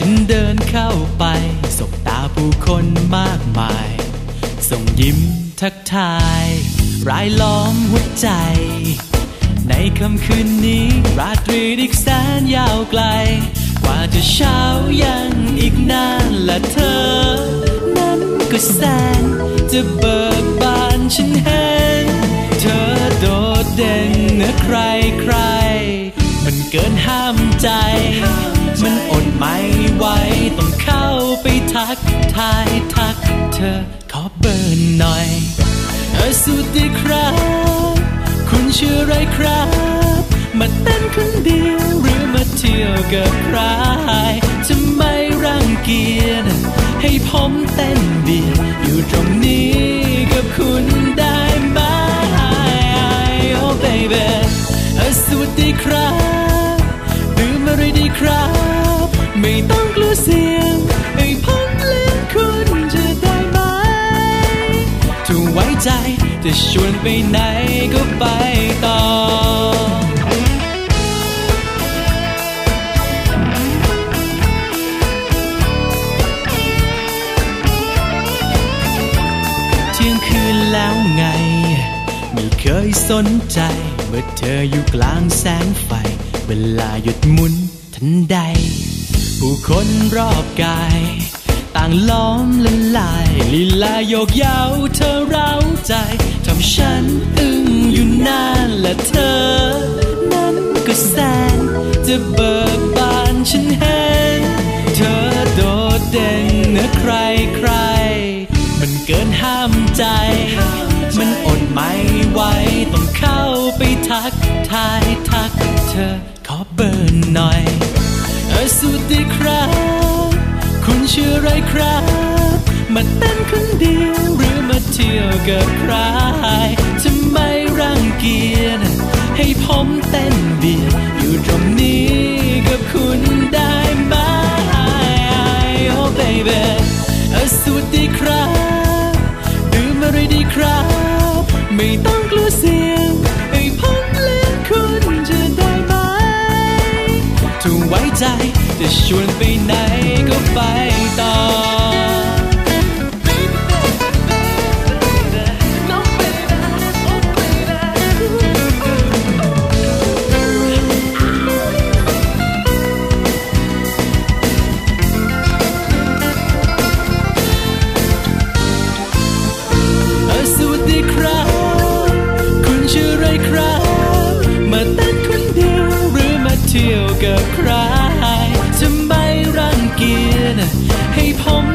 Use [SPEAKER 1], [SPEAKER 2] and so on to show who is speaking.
[SPEAKER 1] ฉันเดินเข้าไป สบตาผู้คนมากมาย ส่งยิ้มทักทายรายล้อมหัวใจ ในค่ำคืนนี้ ราตรีอีกแสนยาวไกล กว่าจะเช้ายังอีกนานและเธอ นั้นก็แสน จะเบิกบานฉันเห็น เธอโดดเด่นเหนือใครใคร มันเกินห้ามใจ ไปทักทายทักเธอขอเบอร์หน่อยเออสวัสดีครับ คุณชื่ออะไรครับ มาเต้นคนเดียวหรือมาเที่ยวกับใครจะไม่รังเกียจให้ผมเต้นเบียดอยู่ตรงนี้กับคุณได้ไหม Oh baby เออสวัสดีครับ ใจ จะชวนไปไหนก็ไปต่อ เที่ยงคืนแล้วไง ไม่เคยสนใจ เมื่อเธออยู่กลางแสงไฟ เวลาหยุดหมุนทันใด ผู้คนรอบกาย ต่างล้อมละลา ลีลาโยกย้าเธอเร้าใจทำฉันอึ้งอยู่นานและเธอ นั้นก็แสนจะเบิกบานฉันเห็นเธอโดดเด่นเหนือใครใคร มันเกินห้ามใจ มันอดไม่ไหวต้องเข้าไปทักทายทักเธอขอเบอร์หน่อย เออสวัสดีครับ คุณชื่ออะไรครับ กับใครจะไม่รังเกียจให้ผมเต้นเบียดอยู่ตรงนี้กับคุณได้ไหม Oh baby เอสวัสดีครับดื่มอะไรดีครับ ไม่ต้องกลัวเสียงให้ผมเล่นคุณจะได้ไหมถ้าไว้ใจจะชวนไปไหนก็ไปต่อ Hey, Paul.